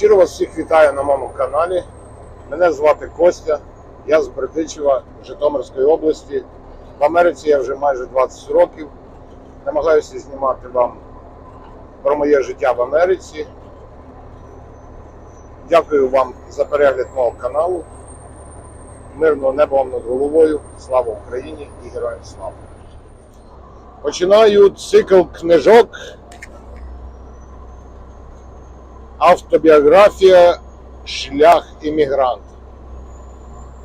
Щиро вас всіх вітаю на моєму каналі. Мене звати Костя, я з Бердичева, Житомирської області. В Америці я вже майже 20 років. Намагаюся знімати вам про моє життя в Америці. Дякую вам за перегляд мого каналу. Мирного неба вам над головою. Слава Україні і героям слава! Починаю цикл книжок. Автобіографія Шлях іммігранта.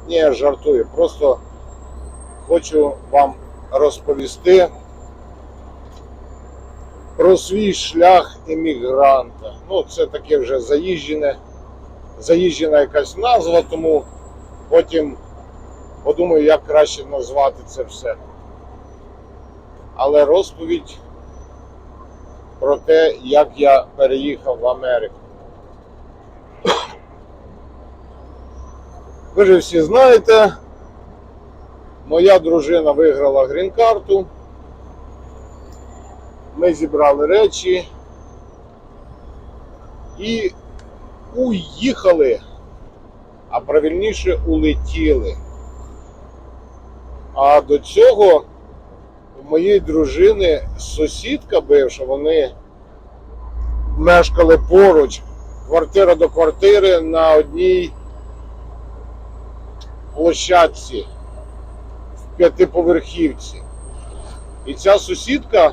Ні, я жартую. Просто хочу вам розповісти про свій шлях іммігранта. Ну, це таке вже заїжджене, заїжджена якась назва, тому потім подумаю, як краще назвати це все. Але розповідь про те, як я переїхав в Америку. Ви вже всі знаєте, моя дружина виграла грін-карту. Ми зібрали речі і уїхали, а правильніше улетіли. А до цього у моєї дружини сусідка бивша, вони мешкали поруч, квартира до квартири на одній площадці в п'ятиповерхівці. І ця сусідка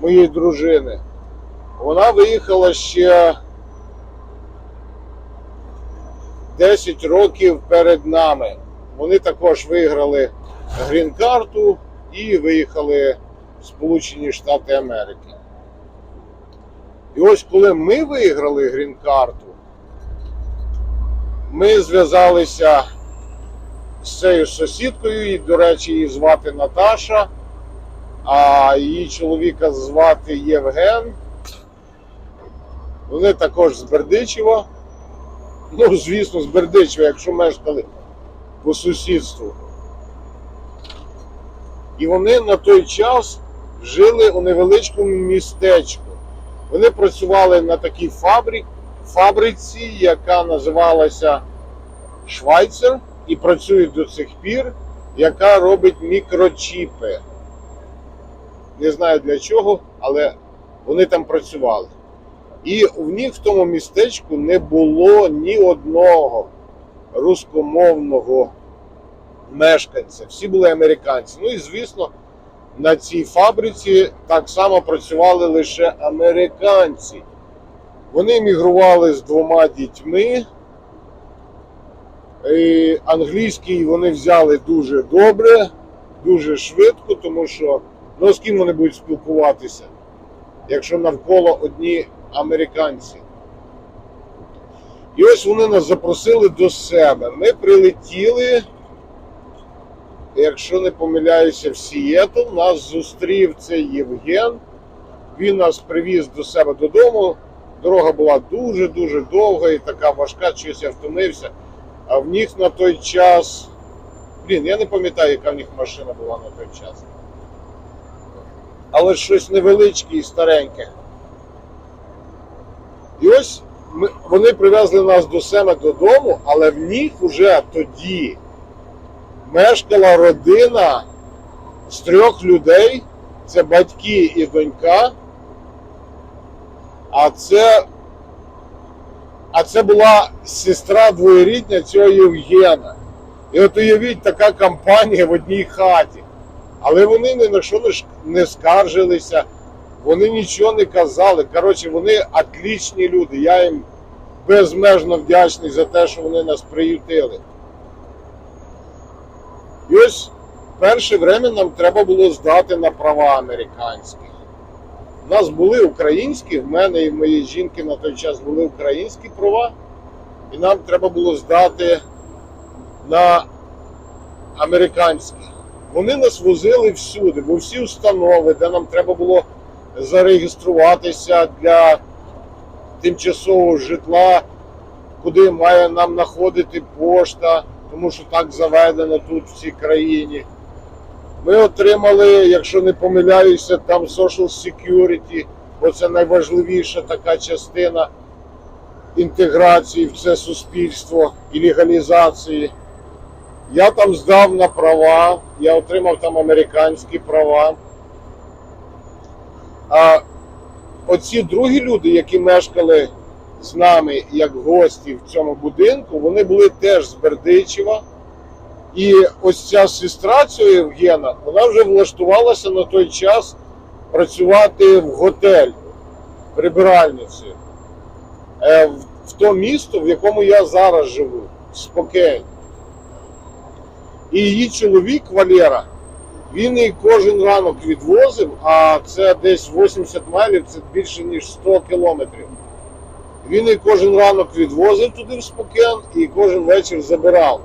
моєї дружини, вона виїхала ще 10 років перед нами. Вони також виграли грін-карту і виїхали в Сполучені Штати Америки. І ось коли ми виграли грін-карту, ми зв'язалися з цією сусідкою, і, до речі, її звати Наташа, а її чоловіка звати Євген. Вони також з Бердичева. Ну, звісно, з Бердичева, якщо мешкали по сусідству. І вони на той час жили у невеличкому містечку. Вони працювали на такій фабрик, фабриці, яка називалася Швайцер, і працюють до цих пір, яка робить мікрочіпи. Не знаю для чого, але вони там працювали. І в них в тому містечку не було ні одного рускомовного мешканця. Всі були американці. Ну і звісно, на цій фабриці так само працювали лише американці. Вони мігрували з двома дітьми. І англійський вони взяли дуже добре, дуже швидко, тому що ну з ким вони будуть спілкуватися, якщо навколо одні американці. І ось вони нас запросили до себе. Ми прилетіли, якщо не помиляюся, в Сієтл. Нас зустрів цей Євген. Він нас привіз до себе додому. Дорога була дуже-дуже довга і така важка, щось я втомився. А в них на той час. Блін, я не пам'ятаю, яка в них машина була на той час. Але щось невеличке і стареньке. І ось ми, вони привезли нас до себе додому, але в них вже тоді мешкала родина з трьох людей. Це батьки і донька. А це а це була сестра двоєрідня цього Євгена. І от уявіть, така компанія в одній хаті. Але вони ні на що не, скаржилися, вони нічого не казали. Коротше, вони отлічні люди. Я їм безмежно вдячний за те, що вони нас приютили. І ось перше время нам треба було здати на права американські. У нас були українські, в мене і в моєї жінки на той час були українські права, і нам треба було здати на американські. Вони нас возили всюди, бо всі установи, де нам треба було зареєструватися для тимчасового житла, куди має нам знаходити пошта, тому що так заведено тут в цій країні. Ми отримали, якщо не помиляюся, там Social Security, бо це найважливіша така частина. інтеграції в це суспільство і легалізації. Я там здав на права, я отримав там американські права. А оці другі люди, які мешкали з нами як гості в цьому будинку, вони були теж з Бердичева. І ось ця сестра цього Євгена, вона вже влаштувалася на той час працювати в готель прибиральниці е, в то місто, в якому я зараз живу, Спокейн. І її чоловік Валера, він її кожен ранок відвозив, а це десь 80 майлів, це більше ніж 100 кілометрів. Він її кожен ранок відвозив туди в Спокен і кожен вечір забирав.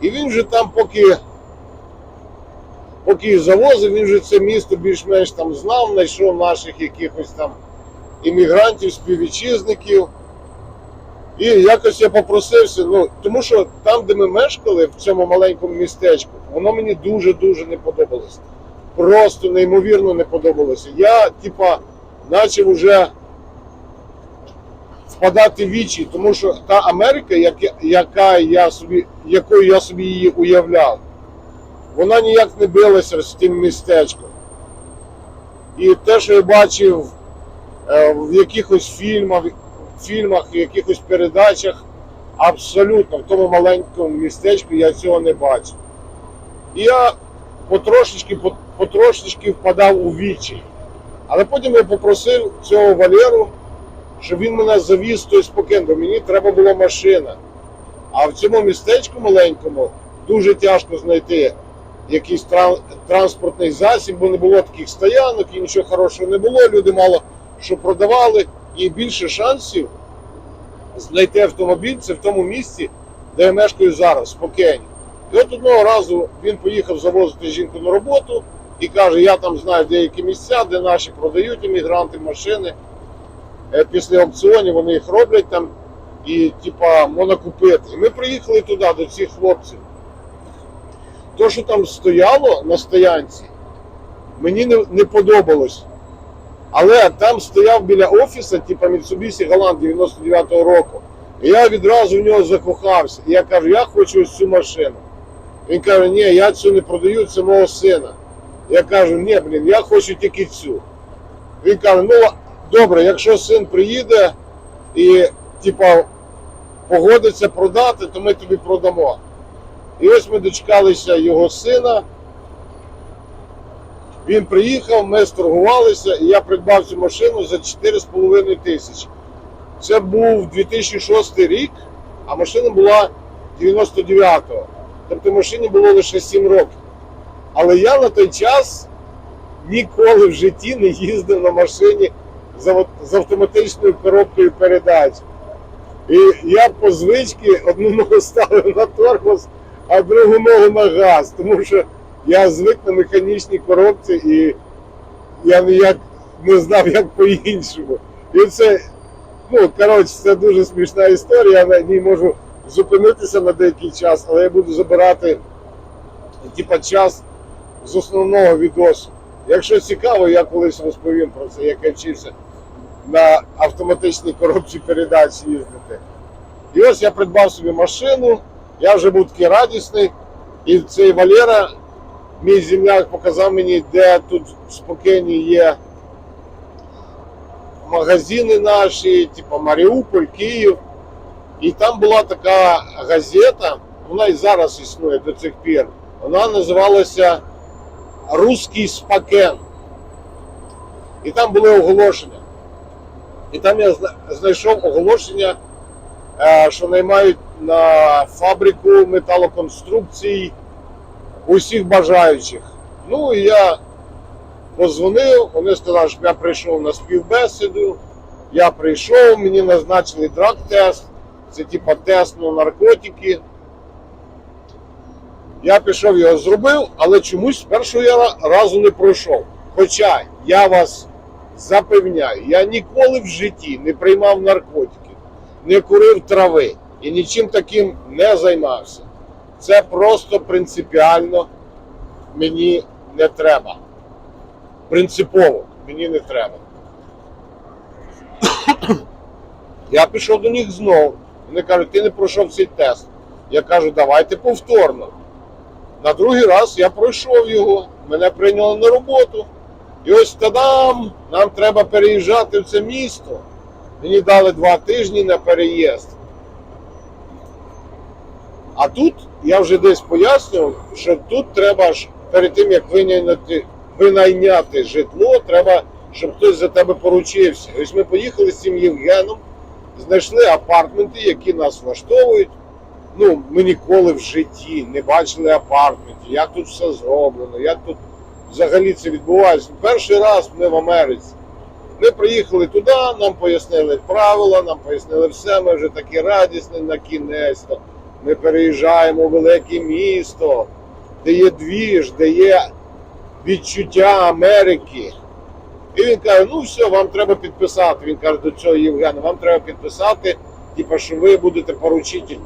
І він вже там, поки, поки завозив, він вже це місто більш-менш там знав, знайшов наших якихось там іммігрантів, співвітчизників. І якось я попросився, ну, тому що там, де ми мешкали, в цьому маленькому містечку, воно мені дуже-дуже не подобалося. Просто неймовірно не подобалося. Я, типа, почав уже впадати вічі, тому що та Америка, як- яка я собі, якою я собі її уявляв, вона ніяк не билася з тим містечком. І те, що я бачив е, в якихось фільмах, фільмах, якихось передачах, абсолютно в тому маленькому містечку я цього не бачив. І я потрошечки, потрошечки впадав у вічі. Але потім я попросив цього Валеру, щоб він мене завіз той спокін, бо мені треба була машина. А в цьому містечку маленькому дуже тяжко знайти якийсь тран- транспортний засіб, бо не було таких стоянок і нічого хорошого не було. Люди мало що продавали, і більше шансів знайти автомобіль це в тому місці, де я мешкаю зараз, спокійно. І от одного разу він поїхав завозити жінку на роботу і каже: я там знаю деякі місця, де наші продають іммігранти машини. Е, Після аукціонів вони їх роблять там і, типа, можна купити. І ми приїхали туди, до цих хлопців. То, що там стояло на стоянці, мені не, не подобалось. Але там стояв біля офісу, типа Mitsubishi Galant 99-го року. І я відразу в нього закохався. І я кажу, я хочу ось цю машину. Він каже, ні, я цю не продаю, це мого сина. Я кажу, ні, блін, я хочу тільки цю. Він каже, ну добре, якщо син приїде і типа погодиться продати, то ми тобі продамо. І ось ми дочекалися його сина. Він приїхав, ми сторгувалися, і я придбав цю машину за 4,5 тисячі. Це був 2006 рік, а машина була 99-го. Тобто машині було лише 7 років. Але я на той час ніколи в житті не їздив на машині з автоматичною коробкою передач. І я по звичці одну ногу ставив на тормоз, а другу ногу на газ, тому що я звик на механічній коробці і я ніяк не знав, як по-іншому. І це, ну, коротше, це дуже смішна історія, я на ній можу зупинитися на деякий час, але я буду забирати типа, час з основного відосу. Якщо цікаво, я колись розповім про це, як я вчився на автоматичній коробці передач їздити. І ось я придбав собі машину, я вже був такий радісний, і цей Валера, мій земляк, показав мені, де тут спокійні є магазини наші, типу Маріуполь, Київ. І там була така газета, вона і зараз існує до цих пір. Вона називалася Руський Спакен. І там були оголошення. І там я знайшов оголошення, е, що наймають на фабрику металоконструкцій усіх бажаючих. Ну і я позвонив, вони сказали, щоб я прийшов на співбесіду. Я прийшов, мені назначили драг-тест, це типа тест на наркотики. Я пішов його зробив, але чомусь з першого я разу не пройшов. Хоча я вас запевняю, я ніколи в житті не приймав наркотики, не курив трави і нічим таким не займався. Це просто принципіально мені не треба. Принципово мені не треба. Я пішов до них знову. Вони кажуть, ти не пройшов цей тест. Я кажу, давайте повторно. На другий раз я пройшов його, мене прийняли на роботу. І ось тадам, нам треба переїжджати в це місто. Мені дали два тижні на переїзд. А тут я вже десь пояснював, що тут треба ж перед тим, як винайняти, винайняти житло, треба, щоб хтось за тебе поручився. Ось ми поїхали з цим Євгеном, знайшли апартменти, які нас влаштовують. Ну, ми ніколи в житті не бачили апартментів, як тут все зроблено, як тут взагалі це відбувається. Перший раз ми в Америці. Ми приїхали туди, нам пояснили правила, нам пояснили все, ми вже такі радісні на кінець. Ми переїжджаємо у велике місто, де є двіж, де є відчуття Америки. І він каже: ну все, вам треба підписати. Він каже до цього Євгена, вам треба підписати, типу, що ви будете поручитель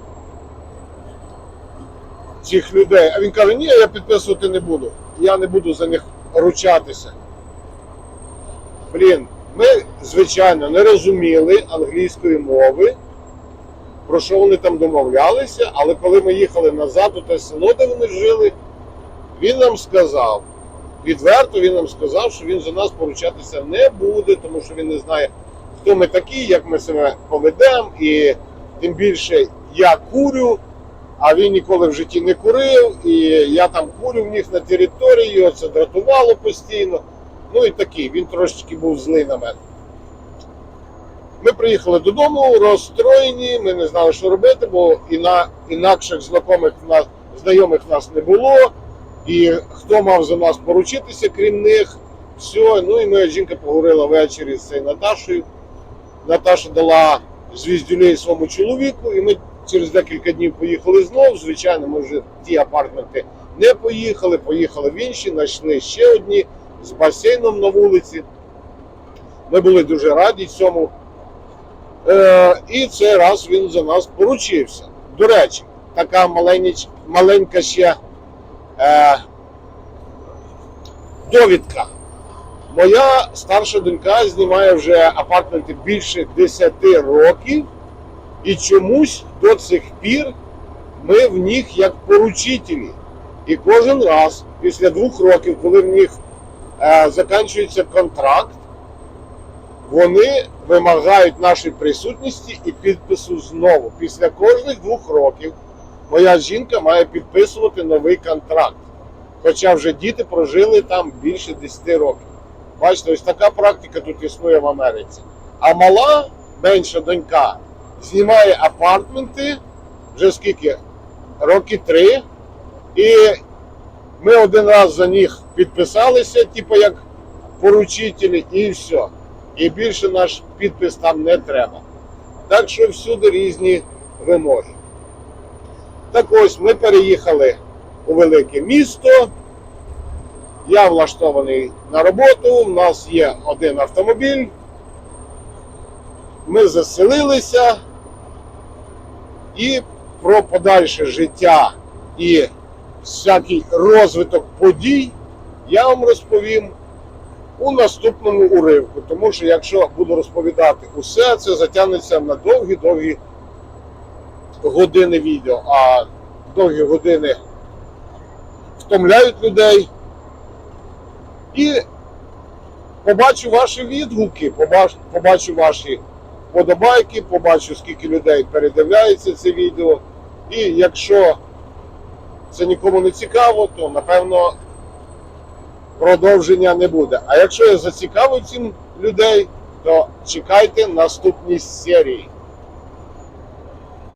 цих людей. А він каже, ні, я підписувати не буду. Я не буду за них ручатися. Блін, ми, звичайно, не розуміли англійської мови, про що вони там домовлялися, але коли ми їхали назад у те село, де вони жили, він нам сказав, відверто він нам сказав, що він за нас поручатися не буде, тому що він не знає, хто ми такі, як ми себе поведемо, і тим більше я курю, а він ніколи в житті не курив, і я там курю в них на території, його це дратувало постійно. Ну і такий, він трошечки був злий на мене. Ми приїхали додому, розстроєні, ми не знали, що робити, бо іна, інакших знайомих нас, знайомих нас не було. І хто мав за нас поручитися, крім них, все. Ну і моя жінка поговорила ввечері з цією Наташею. Наташа дала звіздюлей своєму чоловіку, і ми через декілька днів поїхали знов. Звичайно, ми вже ті апартменти не поїхали, поїхали в інші, знайшли ще одні з басейном на вулиці. Ми були дуже раді цьому. Е, і цей раз він за нас поручився. До речі, така маленька, маленька ще е, довідка. Моя старша донька знімає вже апартменти більше 10 років, і чомусь до цих пір ми в них як поручителі. І кожен раз після двох років, коли в них е, закінчується контракт, вони вимагають нашої присутності і підпису знову. Після кожних двох років моя жінка має підписувати новий контракт. Хоча вже діти прожили там більше 10 років. Бачите, ось така практика тут існує в Америці. А мала, менша донька, знімає апартменти вже скільки? Роки три. І ми один раз за них підписалися, типу як поручителі, і все. І більше наш підпис там не треба. Так що всюди різні вимоги. Так ось ми переїхали у велике місто. Я влаштований на роботу, в нас є один автомобіль. Ми заселилися і про подальше життя і всякий розвиток подій я вам розповім у наступному уривку. Тому що якщо буду розповідати усе, це затягнеться на довгі-довгі години відео, а довгі години втомляють людей. І побачу ваші відгуки, побачу, ваші подобайки, побачу, скільки людей передивляється це відео. І якщо це нікому не цікаво, то напевно продовження не буде. А якщо я зацікавив цим людей, то чекайте наступні серії.